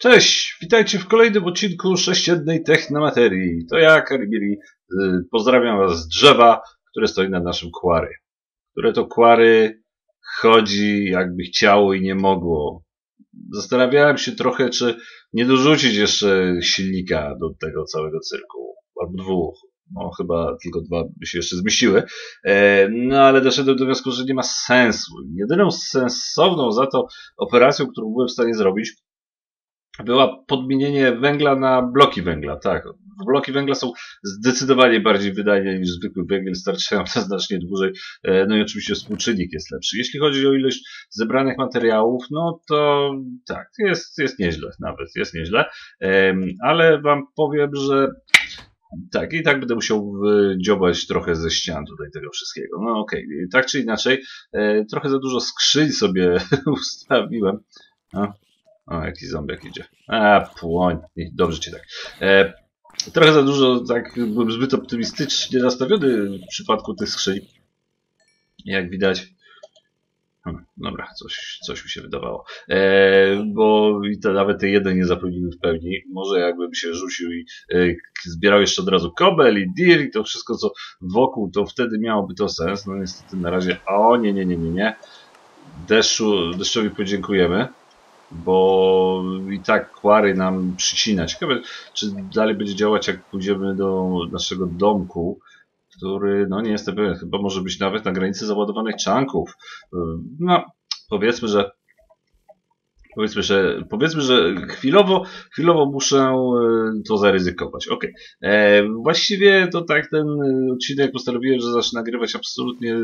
Cześć, witajcie w kolejnym odcinku sześciennej Technomaterii. To ja, Karibiri, y, pozdrawiam was z drzewa, które stoi nad naszym kwary. Które to kwary chodzi jakby chciało i nie mogło. Zastanawiałem się trochę, czy nie dorzucić jeszcze silnika do tego całego cyrku. Albo dwóch. No chyba tylko dwa by się jeszcze zmieściły. E, no ale doszedłem do wniosku, że nie ma sensu. Jedyną sensowną za to operacją, którą byłem w stanie zrobić, była podmienienie węgla na bloki węgla. Tak, bloki węgla są zdecydowanie bardziej wydajne niż zwykły węgiel, starczają to znacznie dłużej. E, no i oczywiście współczynnik jest lepszy. Jeśli chodzi o ilość zebranych materiałów, no to tak, jest, jest nieźle nawet, jest nieźle. Ale wam powiem, że tak, i tak będę musiał dziobać trochę ze ścian tutaj tego wszystkiego. No okej, okay. tak czy inaczej, e, trochę za dużo skrzyń sobie ustawiłem. No, o, jakiś zombiak idzie. A, płoń. Dobrze ci tak. E, trochę za dużo, tak, byłem zbyt optymistycznie nastawiony w przypadku tych skrzyń. Jak widać. Hmm, dobra, coś, coś mi się wydawało. E, bo i to, nawet te jeden nie zapełnimy w pełni. Może jakbym się rzucił i e, zbierał jeszcze od razu kobel i dir i to wszystko, co wokół, to wtedy miałoby to sens. No niestety na razie, o nie, nie, nie, nie, nie. Deszczu, deszczowi podziękujemy bo i tak kwary nam przycina. Ciekawe, czy dalej będzie działać, jak pójdziemy do naszego domku, który, no nie jestem pewien, chyba może być nawet na granicy załadowanych czanków. No, powiedzmy, że Powiedzmy, że, powiedzmy, że chwilowo, chwilowo muszę e, to zaryzykować. Ok. E, właściwie to tak ten odcinek postanowiłem, że zacznę nagrywać absolutnie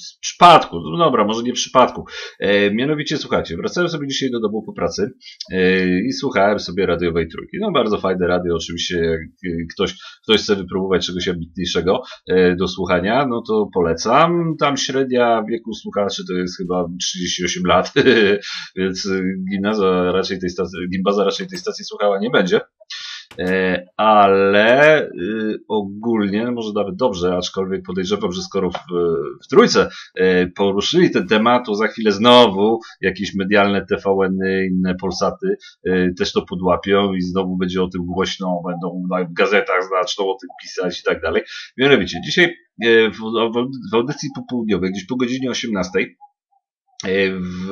z przypadku. No dobra, może nie przypadku. E, mianowicie, słuchajcie, wracałem sobie dzisiaj do domu po pracy e, i słuchałem sobie radiowej trójki. No bardzo fajne radio, oczywiście jak ktoś, ktoś chce wypróbować czegoś ambitniejszego e, do słuchania, no to polecam. Tam średnia wieku słuchaczy to jest chyba 38 lat więc gimnaza raczej tej stacji, gimbaza raczej tej stacji słuchała nie będzie. E, ale y, ogólnie, może nawet dobrze, aczkolwiek podejrzewam, że skoro w, w trójce e, poruszyli ten temat, to za chwilę znowu jakieś medialne TVN, inne Polsaty e, też to podłapią i znowu będzie o tym głośno, będą w gazetach zaczną o tym pisać i tak dalej. Mianowicie, dzisiaj w, w audycji popołudniowej, gdzieś po godzinie 18 E, w,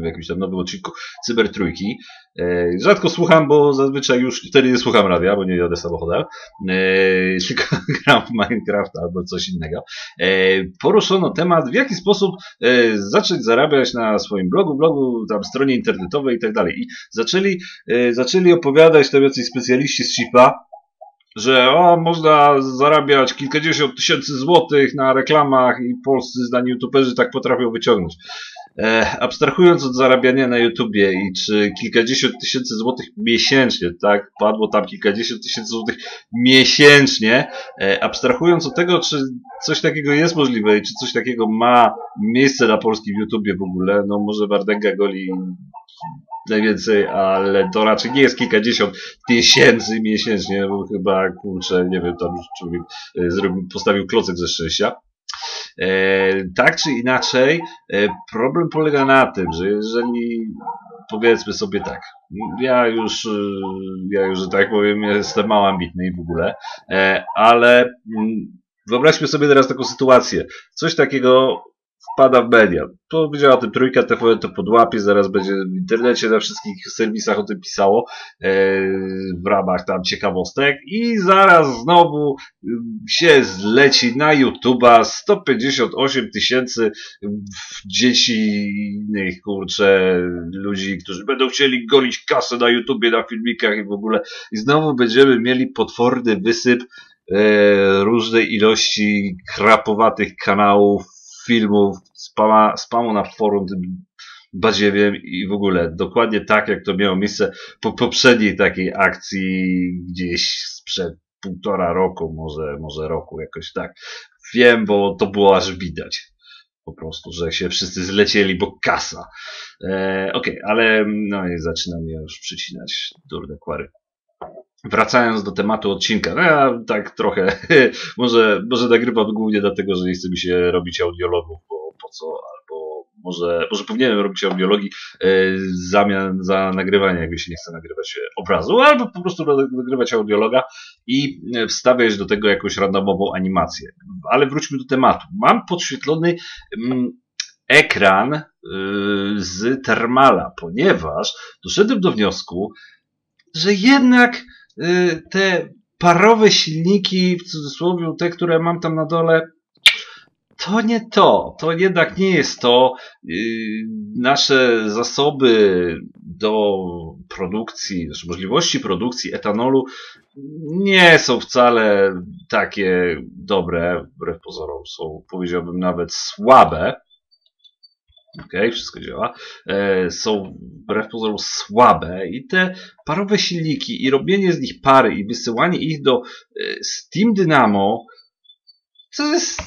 w jakimś tam nowym odcinku Cybertrójki. E, rzadko słucham, bo zazwyczaj już wtedy nie słucham radia, bo nie jadę samochodem, e, tylko gram w Minecraft albo coś innego. Poruszono temat, w jaki sposób zacząć zarabiać na swoim blogu, blogu, tam stronie internetowej i tak dalej. I zaczęli, zaczęli opowiadać tam jacyś specjaliści z chipa, że o, można zarabiać kilkadziesiąt tysięcy złotych na reklamach i polscy zdani youtuberzy tak potrafią wyciągnąć. E, abstrahując od zarabiania na YouTubie i czy kilkadziesiąt tysięcy złotych miesięcznie, tak, padło tam kilkadziesiąt tysięcy złotych miesięcznie, e, abstrahując od tego, czy coś takiego jest możliwe i czy coś takiego ma miejsce na polskim YouTubie w ogóle, no może Wardęga goli najwięcej, ale to raczej nie jest kilkadziesiąt tysięcy miesięcznie, bo chyba, kurczę, nie wiem, tam człowiek e, zrobił, postawił klocek ze szczęścia. E, tak czy inaczej, e, problem polega na tym, że jeżeli powiedzmy sobie tak, ja już, e, ja już, że tak powiem, jestem mało ambitny i w ogóle, ale mm, wyobraźmy sobie teraz taką sytuację. Coś takiego wpada w media. Powiedziała o tym trójka TVN to podłapie, zaraz będzie w internecie, na wszystkich serwisach o tym pisało e, w ramach tam ciekawostek i zaraz znowu się zleci na YouTube'a 158 tysięcy dzieci innych, kurczę, ludzi, którzy będą chcieli golić kasę na YouTubie, na filmikach i w ogóle i znowu będziemy mieli potworny wysyp e, różnej ilości krapowatych kanałów filmów, spama, spamu na forum tym badziewiem i w ogóle dokładnie tak, jak to miało miejsce po poprzedniej takiej akcji gdzieś sprzed półtora roku, może, może roku, jakoś tak. Wiem, bo to było aż widać. Po prostu, że się wszyscy zlecieli, bo kasa. E, Okej, okay, ale no i zaczynam już przycinać durne kwary. Wracając do tematu odcinka, no ja tak trochę, może, może nagrywam głównie dlatego, że nie chce mi się robić audiologów, bo po co, albo może, może powinienem robić audiologii e, zamian za nagrywanie, jakby się nie chce nagrywać obrazu, albo po prostu nagrywać audiologa i wstawiać do tego jakąś randomową animację. Ale wróćmy do tematu. Mam podświetlony mm, ekran z Thermala, ponieważ doszedłem do wniosku, że jednak te parowe silniki, w cudzysłowie te, które mam tam na dole, to nie to. To jednak nie jest to. Y, nasze zasoby do produkcji, nasze możliwości produkcji etanolu nie są wcale takie dobre, wbrew pozorom są, powiedziałbym, nawet słabe. Ok, wszystko działa. E, są wbrew pozorom słabe i te parowe silniki i robienie z nich pary i wysyłanie ich do e, Steam Dynamo to jest,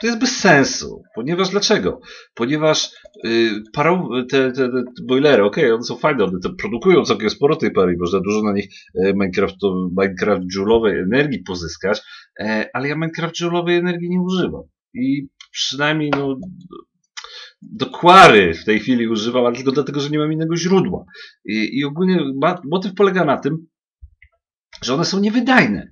to jest bez sensu. Ponieważ dlaczego? Ponieważ y, parow, te, te, te boilery, ok, one są fajne, one produkują całkiem sporo tej pary, można dużo na nich e, Minecraft, Minecraft Joule'owej energii pozyskać, ale ja Minecraft Joule'owej energii nie używam. I przynajmniej no, do Quary w tej chwili używam, ale tylko dlatego, że nie mam innego źródła. I, i ogólnie motyw polega na tym, że one są niewydajne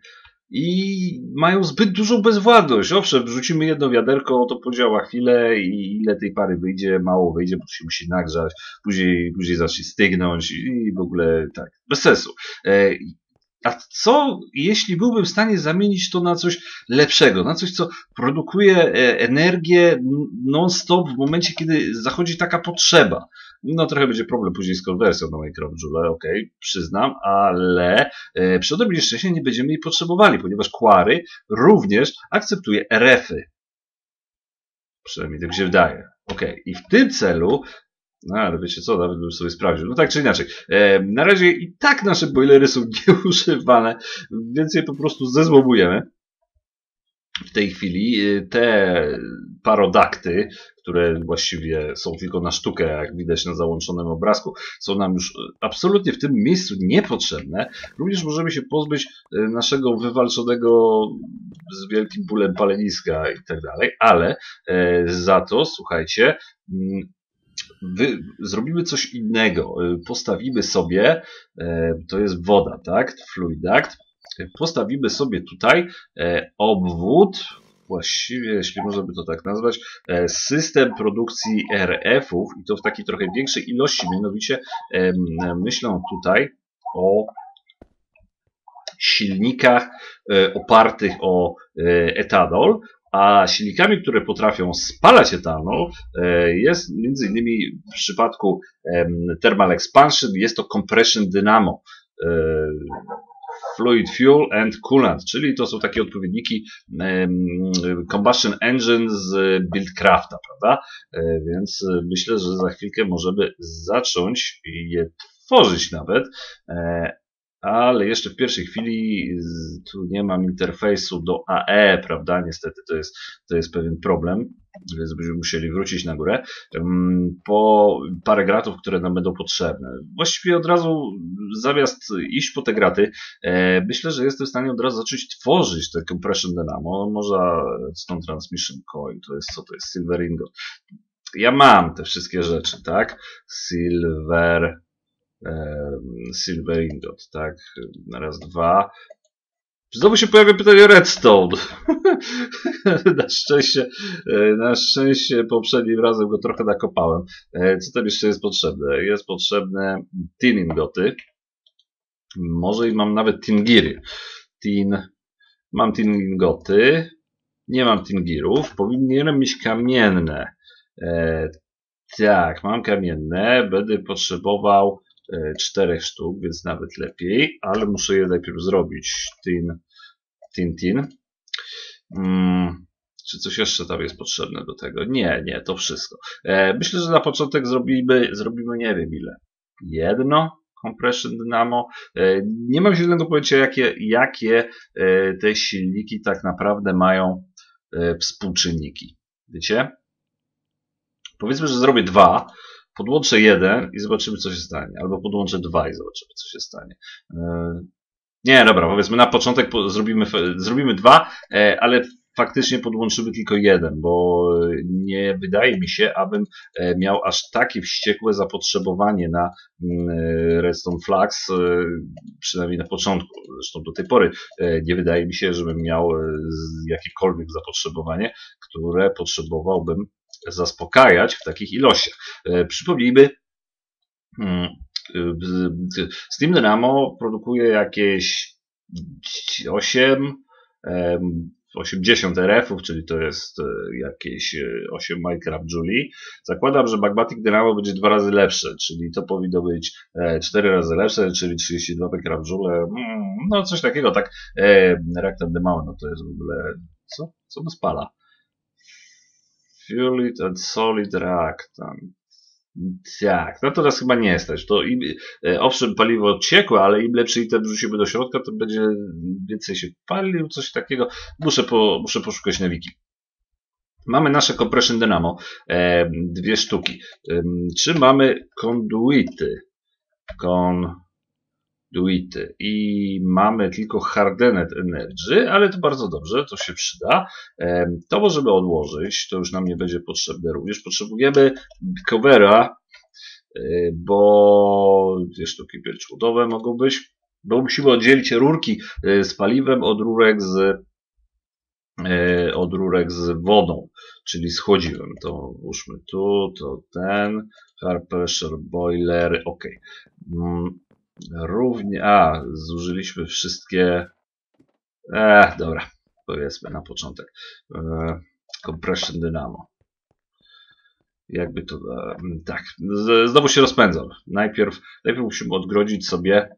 i mają zbyt dużą bezwładność. Owszem, wrzucimy jedno wiaderko, to podziała chwilę i ile tej pary wyjdzie, mało wyjdzie, bo się musi nagrzać, później, później zacznie stygnąć i w ogóle tak, bez sensu. A co, jeśli byłbym w stanie zamienić to na coś lepszego, na coś, co produkuje e, energię non-stop w momencie, kiedy zachodzi taka potrzeba? No trochę będzie problem później z konwersją na Microjoule, ok, przyznam, ale e, przy odrobinie szczęścia nie będziemy jej potrzebowali, ponieważ Quarry również akceptuje RF-y. Przynajmniej tak się wydaje. Ok, i w tym celu no ale wiecie co, nawet bym sobie sprawdził. No tak czy inaczej. E, na razie i tak nasze boilery są nieużywane, więc je po prostu zezłomujemy. W tej chwili e, te parodakty, które właściwie są tylko na sztukę, jak widać na załączonym obrazku, są nam już absolutnie w tym miejscu niepotrzebne. Również możemy się pozbyć e, naszego wywalczonego z wielkim bólem paleniska i tak dalej, ale e, za to, słuchajcie, mm, wy, zrobimy coś innego. Y, postawimy sobie, e, to jest woda, tak? Fluidact. Postawimy sobie tutaj obwód, właściwie, jeśli można by to tak nazwać, system produkcji RF-ów i to w takiej trochę większej ilości, mianowicie myślę tutaj o silnikach opartych o etanol, a silnikami, które potrafią spalać etanol, e, jest między innymi w przypadku Thermal Expansion jest to Compression Dynamo. E, fluid Fuel and Coolant, czyli to są takie odpowiedniki Combustion Engine z Buildcrafta, prawda? E, więc myślę, że za chwilkę możemy zacząć je tworzyć nawet ale jeszcze w pierwszej chwili tu nie mam interfejsu do AE, prawda? Niestety to jest, to jest pewien problem, więc będziemy musieli wrócić na górę po parę gratów, które nam będą potrzebne. Właściwie od razu zamiast iść po te graty, e, myślę, że jestem w stanie od razu zacząć tworzyć te Compression Dynamo. Może Stone Transmission Coil, to jest co to jest? Silver Ingot. Ja mam te wszystkie rzeczy, tak? Silver Silver Ingot, tak? Raz, dwa. Znowu się pojawia pytanie Redstone. na szczęście, na szczęście poprzednim razem go trochę nakopałem. Co tam jeszcze jest potrzebne? Jest potrzebne tin ingoty. Może i mam nawet tingiry. Tin, mam tin ingoty. Nie mam tingirów. Powinienem mieć kamienne. E, tak, mam kamienne. Będę potrzebował czterech sztuk, więc nawet lepiej, ale muszę je najpierw zrobić. Tin, tin, tin. Hmm, czy coś jeszcze tam jest potrzebne do tego? Nie, nie, to wszystko. E, myślę, że na początek zrobimy, zrobimy nie wiem ile. Jedno compression dynamo. E, nie mam zielonego pojęcia, jakie, jakie e, te silniki tak naprawdę mają e, współczynniki. Wiecie? Powiedzmy, że zrobię dwa, podłączę jeden i zobaczymy, co się stanie. Albo podłączę dwa i zobaczymy, co się stanie. E, nie, dobra, powiedzmy na początek zrobimy, zrobimy dwa, e, ale faktycznie podłączymy tylko jeden, bo nie wydaje mi się, abym miał aż takie wściekłe zapotrzebowanie na mm, Redstone Flux, przynajmniej na początku. Zresztą do tej pory nie wydaje mi się, żebym miał jakiekolwiek zapotrzebowanie, które potrzebowałbym zaspokajać w takich ilościach. Przypomnijmy, mm, Steam Dynamo produkuje jakieś 8, 80 RF-ów, czyli to jest e, jakieś 8 e, Minecraft Julie. Zakładam, że Magmatic Dynamo będzie dwa razy lepsze, czyli to powinno być 4 e, razy lepsze, czyli 32 Minecraft Joule. Mm, no coś takiego, tak. Reactor Dynamo, no to jest w ogóle, co? Co to spala? Fueled and Solid Reactant. Tak, no to nas chyba nie stać. To im, e, owszem, paliwo ciekłe, ale im lepszy item wrzucimy do środka, to będzie więcej się palił, coś takiego. Muszę, po, muszę poszukać na wiki. Mamy nasze compression dynamo, e, dwie sztuki. E, czy mamy conduity? Conduity. I mamy tylko hardened energy, ale to bardzo dobrze, to się przyda. E, to możemy odłożyć, to już nam nie będzie potrzebne również. Potrzebujemy covera Y, bo dwie sztuki pierczłotowe mogą być, bo musimy oddzielić rurki y, z paliwem od rurek z y, od rurek z wodą, czyli z chłodziwem. To włóżmy tu, to ten, pressure boiler, ok. Równie, a, zużyliśmy wszystkie, e, dobra, powiedzmy na początek, e, compression dynamo jakby to, e, tak, znowu się rozpędzam. Najpierw, najpierw musimy odgrodzić sobie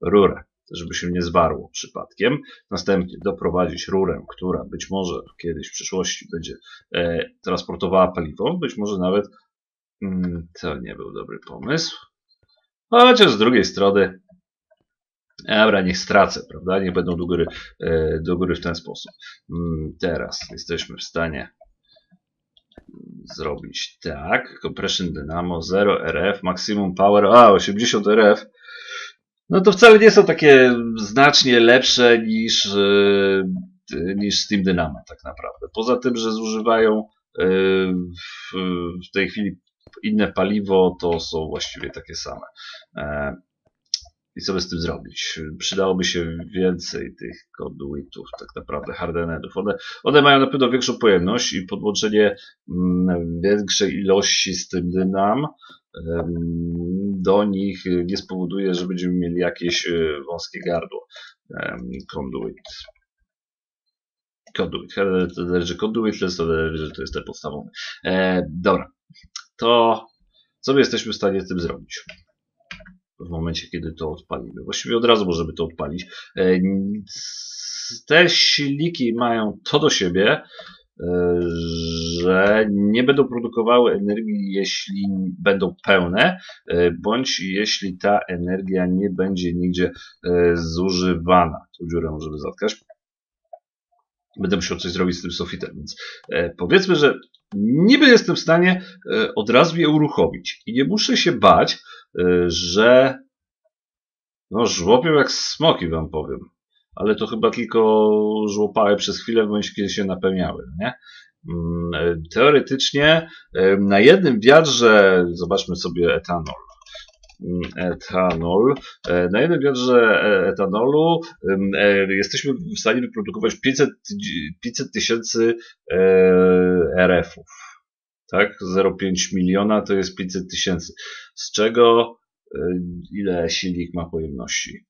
rurę, żeby się nie zwarło przypadkiem. Następnie doprowadzić rurę, która być może kiedyś w przyszłości będzie e, transportowała paliwo, być może nawet mm, to nie był dobry pomysł. Chociaż z drugiej strony Dobra, niech stracę, prawda? Niech będą do góry, e, do góry w ten sposób. Mm, teraz jesteśmy w stanie zrobić tak. Compression Dynamo 0 RF, Maximum Power, a 80 RF. No to wcale nie są takie znacznie lepsze niż, e, niż Steam Dynamo tak naprawdę. Poza tym, że zużywają e, w tej chwili inne paliwo, to są właściwie takie same. E, i co by z tym zrobić. Przydałoby się więcej tych conduitów, tak naprawdę hardenedów. One, one mają na pewno większą pojemność i podłączenie mm, większej ilości z tym dynam do nich nie spowoduje, że będziemy mieli jakieś e, wąskie gardło. Conduit. Conduit. To zależy conduit, to jest, to jest ten podstawowy. E, dobra. To co my jesteśmy w stanie z tym zrobić? w momencie, kiedy to odpalimy. Właściwie od razu możemy to odpalić. E, te silniki mają to do siebie, e, że nie będą produkowały energii, jeśli będą pełne, e, bądź jeśli ta energia nie będzie nigdzie zużywana. Tu dziurę możemy zatkać. Będę musiał coś zrobić z tym sofitem, więc powiedzmy, że niby jestem w stanie od razu je uruchomić i nie muszę się bać, że no żłopią jak smoki wam powiem. Ale to chyba tylko żłopały przez chwilę, bądź kiedy się napełniały, nie? Mm, teoretycznie na jednym wiatrze, zobaczmy sobie etanol. Mm, etanol. E, na jednym wiatrze e, etanolu e, jesteśmy w stanie wyprodukować 500 tysięcy RF-ów tak? 0,5 miliona to jest 500 tysięcy. Z czego ile silnik ma pojemności?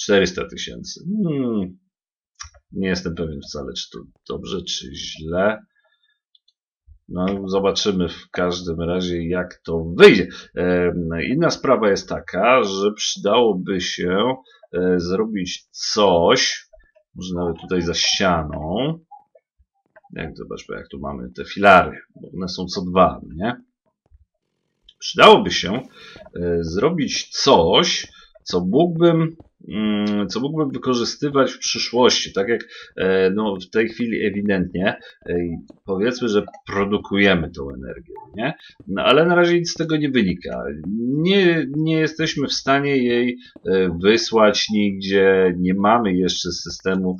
400 tysięcy. Hmm. Nie jestem pewien wcale, czy to dobrze, czy źle. No, zobaczymy w każdym razie, jak to wyjdzie. Inna sprawa jest taka, że przydałoby się e, zrobić coś, może nawet tutaj za ścianą, jak zobaczmy, jak tu mamy te filary. One są co dwa, nie? Przydałoby się e, zrobić coś, co mógłbym co mógłbym wykorzystywać w przyszłości, tak jak e, no, w tej chwili ewidentnie e, powiedzmy, że produkujemy tą energię, nie? No, ale na razie nic z tego nie wynika. Nie, nie jesteśmy w stanie jej e, wysłać nigdzie, nie mamy jeszcze systemu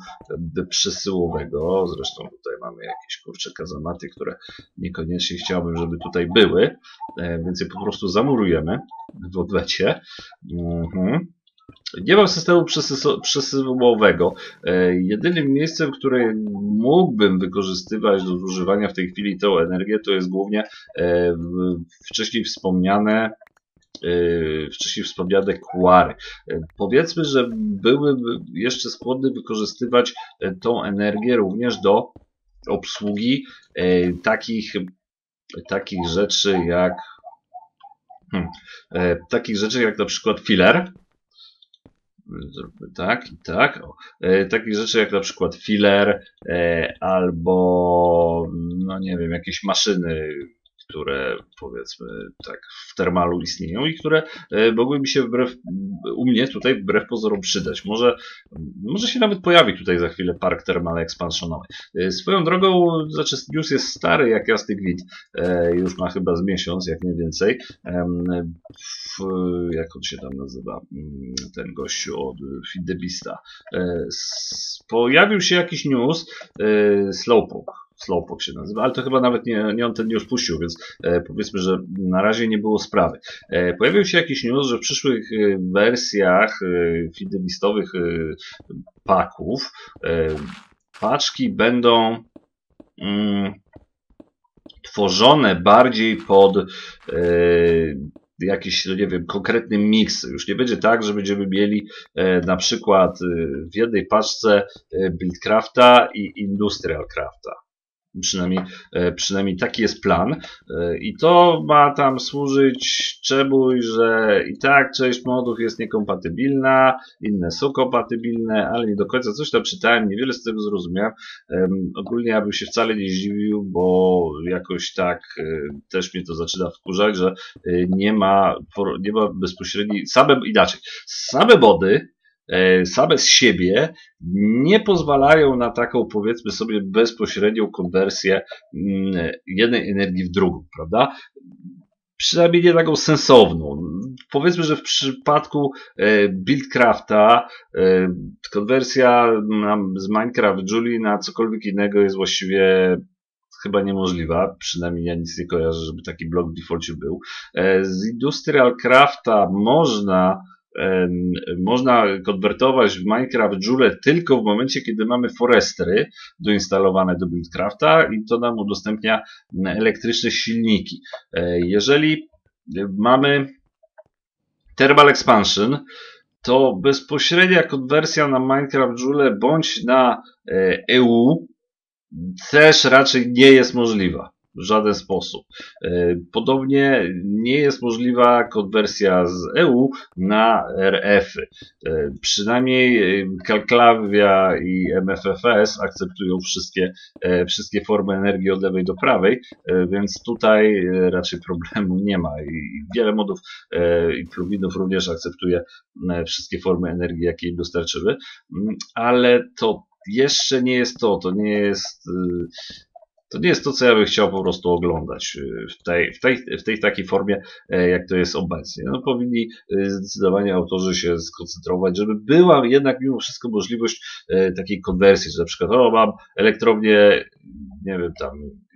przesyłowego, zresztą tutaj mamy jakieś kurcze kazamaty, które niekoniecznie chciałbym, żeby tutaj były, więc je po prostu zamurujemy w odwecie. Mhm. Nie mam systemu przesyłowego. E, jedynym miejscem, które mógłbym wykorzystywać do zużywania w tej chwili tę energię, to jest głównie e, wcześniej wspomniane e, wcześniej wspomniane kuary. Powiedzmy, że byłyby jeszcze skłonny wykorzystywać tą energię również do obsługi takich, takich rzeczy jak hmm, takich rzeczy jak na przykład filler, tak i tak. E, takich rzeczy jak na przykład filler e, albo, no nie wiem, jakieś maszyny które powiedzmy tak w termalu istnieją i które e, mogłyby się wbrew, u mnie tutaj wbrew pozorom przydać. Może, może się nawet pojawi tutaj za chwilę park termalny ekspansjonowy. E, swoją drogą, znaczy news jest stary jak jasny gwint, e, już ma chyba z miesiąc, jak nie więcej. Jak on się tam nazywa, mm, ten gościu od Fidebista. Pojawił się jakiś news, Slowpoke Slowpoke się nazywa, ale to chyba nawet nie, nie on ten news puścił, więc e, powiedzmy, że na razie nie było sprawy. E, pojawił się jakiś news, że w przyszłych e, wersjach fidelistowych paków paczki będą mm, tworzone bardziej pod jakiś, no nie wiem, konkretny miks. Już nie będzie tak, że będziemy mieli e, na przykład e, w jednej paczce e, Buildcrafta i Industrial Crafta. Przynajmniej, e, przynajmniej taki jest plan. E, I to ma tam służyć czemuś, że i tak część modów jest niekompatybilna, inne są kompatybilne, ale nie do końca coś tam czytałem, niewiele z tego zrozumiałem. Ogólnie ja bym się wcale nie zdziwił, bo jakoś tak e, też mnie to zaczyna wkurzać, że nie ma, nie ma bezpośredniej, same, inaczej, same mody same z siebie nie pozwalają na taką, powiedzmy sobie, bezpośrednią konwersję mm, jednej energii w drugą, prawda? Przynajmniej nie taką sensowną. Powiedzmy, że w przypadku e, Buildcrafta e, konwersja z Minecraft Julie na cokolwiek innego jest właściwie chyba niemożliwa, przynajmniej ja nic nie kojarzę, żeby taki blok w defaulcie był. Z Industrial Crafta można można konwertować w Minecraft Joule tylko w momencie, kiedy mamy forestry doinstalowane do Buildcrafta i to nam udostępnia elektryczne silniki. E, jeżeli mamy Thermal Expansion, to bezpośrednia konwersja na Minecraft Joule bądź na EU e też raczej nie jest możliwa w żaden sposób. E, podobnie nie jest możliwa konwersja z EU na RF-y. E, przynajmniej Kalklawia i MFFS akceptują wszystkie, e, wszystkie formy energii od lewej do prawej, więc tutaj raczej problemu nie ma. I wiele modów i pluginów również akceptuje wszystkie formy energii, jakie im dostarczyły, mm, ale to jeszcze nie jest to, to nie jest to nie jest to, co ja bym chciał po prostu oglądać y, w tej, w tej, w tej takiej formie, e, jak to jest obecnie. No, powinni y, zdecydowanie autorzy się skoncentrować, żeby była jednak mimo wszystko możliwość e, takiej konwersji, że na przykład, o, mam elektrownię, nie wiem, tam,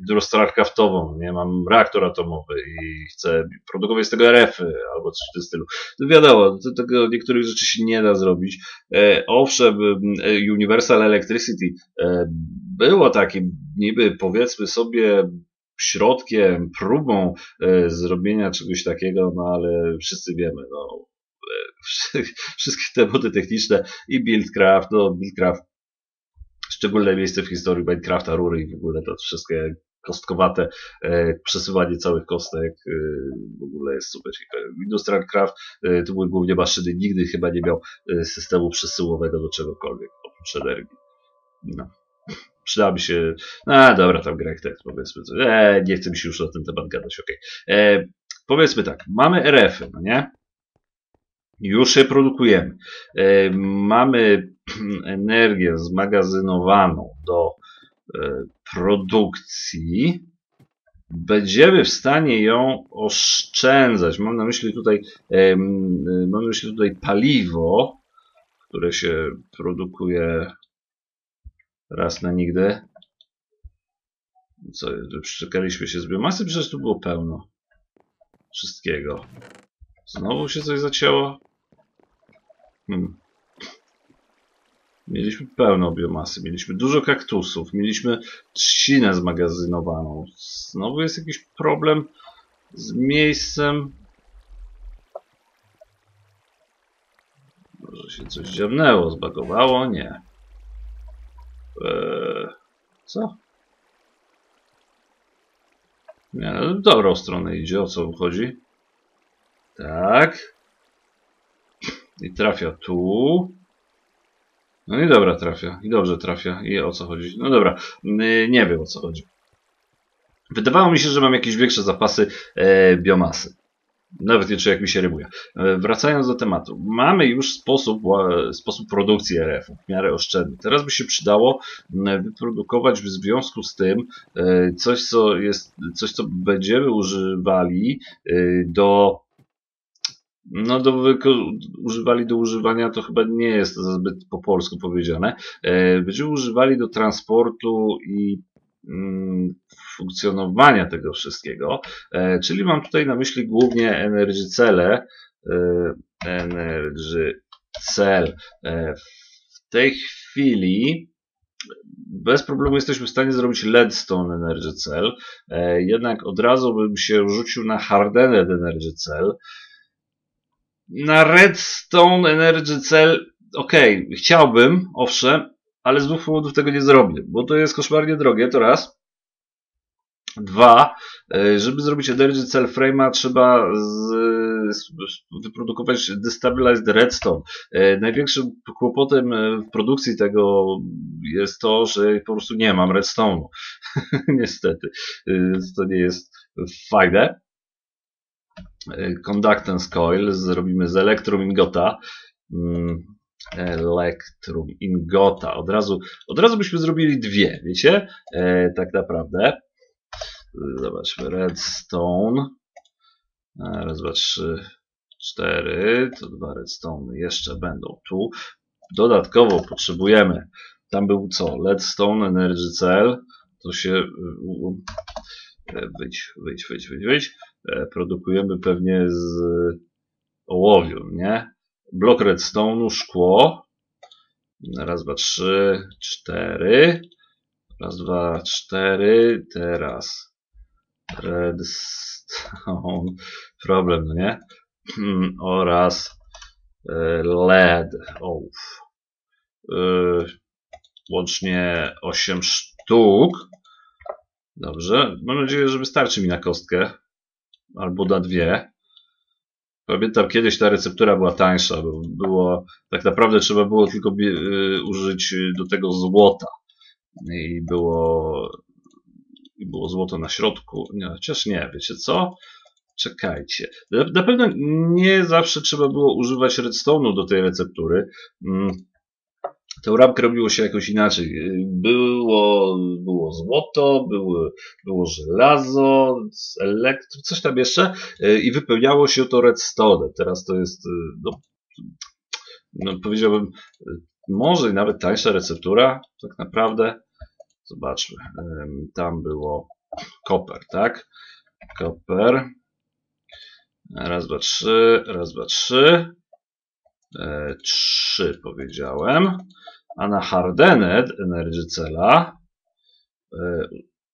hydrostrarkraftową, nie, mam reaktor atomowy i chcę produkować z tego RF-y albo coś w tym stylu. To wiadomo, to, tego niektórych rzeczy się nie da zrobić. E, owszem, Universal Electricity było takim niby powiedzmy sobie środkiem, próbą e, zrobienia czegoś takiego, no ale wszyscy wiemy, no e, wszystkie te mody techniczne i Buildcraft, no Buildcraft szczególne miejsce w historii Minecrafta, rury i w ogóle to wszystkie kostkowate e, przesuwanie całych kostek e, w ogóle jest super ciekawe. Industrial Craft e, to były głównie maszyny, nigdy chyba nie miał systemu przesyłowego do czegokolwiek oprócz energii. No przydałaby się, no dobra, tam Greg tekst powiedzmy, e, nie chcę mi się już na ten temat gadać, okej. Okay. Powiedzmy tak, mamy RF-y, no nie? Już je produkujemy. E, mamy energię zmagazynowaną do produkcji. Będziemy w stanie ją oszczędzać. Mam na myśli tutaj, mam na myśli tutaj paliwo, które się produkuje raz na nigdy. Co, przyczekaliśmy się z biomasy? Przecież tu było pełno wszystkiego. Znowu się coś zacięło? Hmm. Mieliśmy pełno biomasy, mieliśmy dużo kaktusów, mieliśmy trzcinę zmagazynowaną. Znowu jest jakiś problem z miejscem. Może się coś dziabnęło, zbagowało? Nie. Eee, co? Nie, no, w dobrą stronę idzie, o co chodzi? Tak. I trafia tu. No i dobra, trafia. I dobrze trafia. I o co chodzi? No dobra, nie wiem o co chodzi. Wydawało mi się, że mam jakieś większe zapasy e, biomasy. Nawet nie jak mi się rybuje. E, wracając do tematu. Mamy już sposób, sposób produkcji RF-u w miarę oszczędny. Teraz by się przydało wyprodukować w związku z tym e, coś, co jest, coś, co będziemy używali e, do no do używali do używania, to chyba nie jest zbyt po polsku powiedziane. Będziemy używali do transportu i mm, funkcjonowania tego wszystkiego, e, czyli mam tutaj na myśli głównie Energy Cele, e, Energy Cell. E, w tej chwili bez problemu jesteśmy w stanie zrobić Leadstone Energy Cell, jednak od razu bym się rzucił na Hardened Energy Cell. Na Redstone Energy Cell, ok, chciałbym, owszem, ale z dwóch powodów tego nie zrobię, bo to jest koszmarnie drogie, to raz. Dwa, e, żeby zrobić Energy Cell Frame'a trzeba z, wyprodukować Destabilized Redstone. E, największym kłopotem e, w produkcji tego jest to, że po prostu nie mam redstone'u. Niestety. To nie jest fajne. Conductance Coil zrobimy z Electrum Ingota. Mm, Electrum Ingota. Od razu, od razu byśmy zrobili dwie, wiecie? tak naprawdę. Zobaczmy, redstone. Raz, dwa, trzy, cztery. To dwa redstone jeszcze będą tu. Dodatkowo potrzebujemy, tam był co? Leadstone, Energy Cell. To się e, wyjdź, wyjdź, wyjdź, wyjdź, wyjdź. E, produkujemy pewnie z ołowiu, nie? Blok redstone'u, szkło. Raz, dwa, trzy, cztery. Raz, dwa, cztery. Teraz redstone, problem, no nie? Hmm, oraz e, LED, ołów. E, łącznie 8 sztuk. Dobrze, mam nadzieję, że wystarczy mi na kostkę. Albo na dwie. Pamiętam, kiedyś ta receptura była tańsza. Było, tak naprawdę trzeba było tylko e, użyć do tego złota. I było i było złoto na środku. Nie, chociaż nie, wiecie co? Czekajcie. Na pewno nie zawsze trzeba było używać redstone'u do tej receptury. Tę ramkę robiło się jakoś inaczej. Było, było złoto, było, było żelazo, elektro, coś tam jeszcze i wypełniało się to redstone. Teraz to jest, no, no powiedziałbym, może nawet tańsza receptura, tak naprawdę. Zobaczmy. Tam było koper, tak? Koper. Raz, dwa, trzy. Raz, dwa, trzy. E, trzy powiedziałem. A na Hardened Energy Cella e,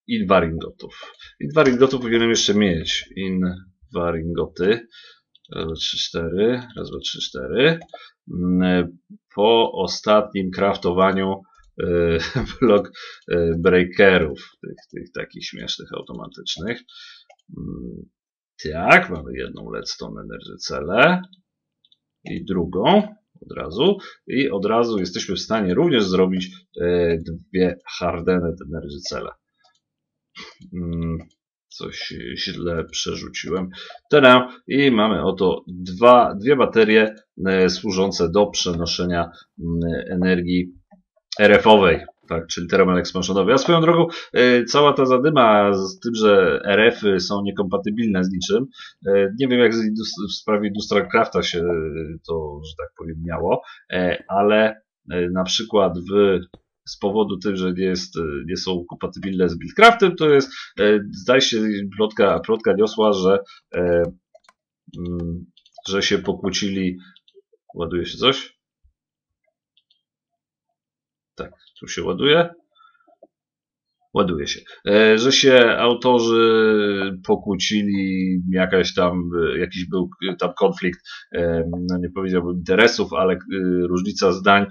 inwaringotów. Inwaringotów powinienem jeszcze mieć. Inwaringoty. Trzy, cztery. Raz, dwa, trzy, cztery. Mm, po ostatnim kraftowaniu E, blok e, breakerów, tych, tych takich śmiesznych automatycznych. Mm, tak, mamy jedną Leadstone Energy Cele i drugą od razu i od razu jesteśmy w stanie również zrobić e, dwie Hardened Energy Cele. Mm, coś źle przerzuciłem. Teraz i mamy oto dwa, dwie baterie e, służące do przenoszenia energii RF-owej. Tak, czyli thermal expansionowy. A swoją drogą, e, cała ta zadyma z tym, że RF-y są niekompatybilne z niczym, e, nie wiem jak w sprawie Industrial Crafta się to, że tak powiem, miało, ale na przykład w z powodu tym, że nie, jest, nie są kompatybilne z Buildcraftem, to jest, e, zdaje się, plotka, plotka niosła, że, e, mm, że się pokłócili. Ładuje się coś? Tak, tu się ładuje ładuje się. E, że się autorzy pokłócili, jakaś tam, jakiś był tam konflikt, e, no nie powiedziałbym interesów, ale e, różnica zdań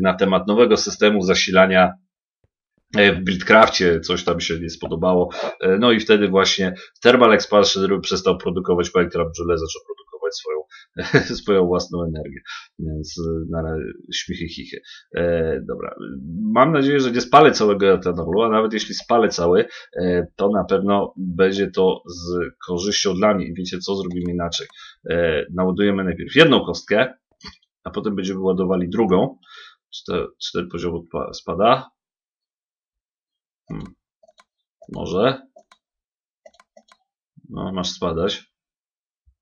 na temat nowego systemu zasilania w Buildcrafcie coś tam się nie spodobało. No i wtedy właśnie Thermal Expansion przestał produkować Minecraft Joule, zaczął produkować swoją swoją własną energię. Więc e, na razie śmichy chichy. E, dobra. Mam nadzieję, że nie spalę całego etanolu, a nawet jeśli spalę cały, e, to na pewno będzie to z korzyścią dla mnie. Wiecie co? Zrobimy inaczej. E, naładujemy najpierw jedną kostkę, a potem będziemy ładowali drugą. Cztery, cztery poziomu spada. Hmm. Może. No, masz spadać.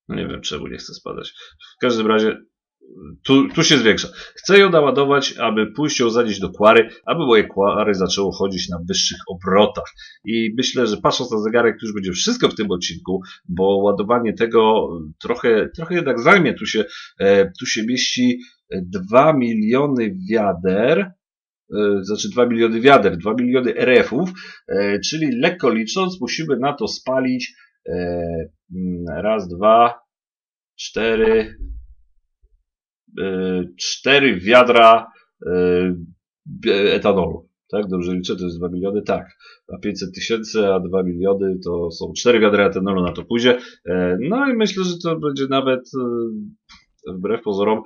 No nie wiem czemu nie chce spadać. W każdym razie tu, tu się zwiększa. Chcę ją naładować, aby pójść ją zanieść do kwary, aby moje kwary zaczęło chodzić na wyższych obrotach. I myślę, że patrząc na zegarek, to już będzie wszystko w tym odcinku, bo ładowanie tego trochę, trochę jednak zajmie. Tu się, e, tu się mieści 2 miliony wiader, e, znaczy 2 miliony wiader, 2 miliony RF-ów, e, czyli lekko licząc musimy na to spalić raz, dwa, cztery, e, cztery wiadra e, etanolu. Tak, dobrze liczę, to jest 2 miliony, tak. A 500 tysięcy, a 2 miliony to są 4 wiadra etanolu na to pójdzie. E, no i myślę, że to będzie nawet wbrew pozorom,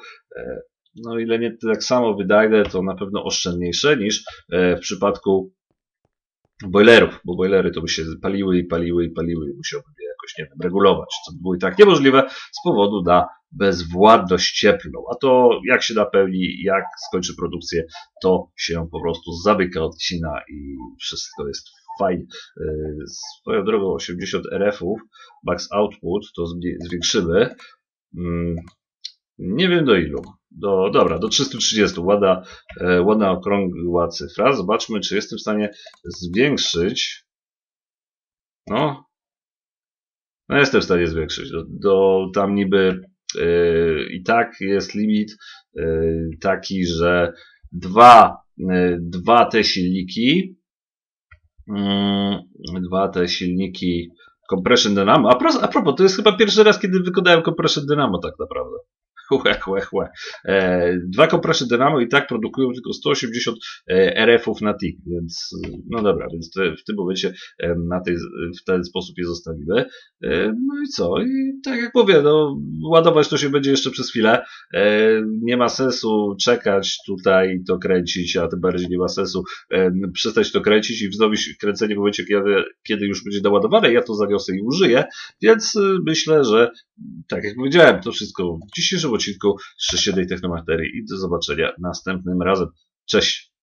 no ile nie tak samo wydajne, to na pewno oszczędniejsze niż w przypadku boilerów, bo boilery to by się paliły i paliły i paliły i musiałby je jakoś, nie wiem, regulować, co by było i tak niemożliwe z powodu na bezwładność cieplną. A to jak się napełni, jak skończy produkcję, to się po prostu zamyka, odcina i wszystko jest fajnie. Y, swoją drogą 80 RF-ów, max output, to zwiększymy. Mm, nie wiem do ilu. Do, dobra, do 330. Ładna, e, ładna okrągła cyfra. Zobaczmy, czy jestem w stanie zwiększyć. No, no jestem w stanie zwiększyć. Do, do tam niby yy, i tak jest limit yy, taki, że dwa, dwa te silniki, yy, dwa te silniki Compression Dynamo. A, pro, a propos, to jest chyba pierwszy raz, kiedy wykonałem Compression Dynamo tak naprawdę. Łe, łe, łe. E, dwa kompresy Dynamo i tak produkują tylko 180 e, RF-ów na tick, więc no dobra, więc w tym momencie e, na tej, w ten sposób je zostawimy. No i co? I tak jak mówię, no, ładować to się będzie jeszcze przez chwilę. Nie ma sensu czekać tutaj to kręcić, a tym bardziej nie ma sensu przestać to kręcić i wznowić kręcenie w momencie, kiedy, kiedy już będzie doładowane. Ja to zaniosę i użyję, więc myślę, że tak jak powiedziałem, to wszystko w dzisiejszym odcinku z Technomaterii i do zobaczenia następnym razem. Cześć!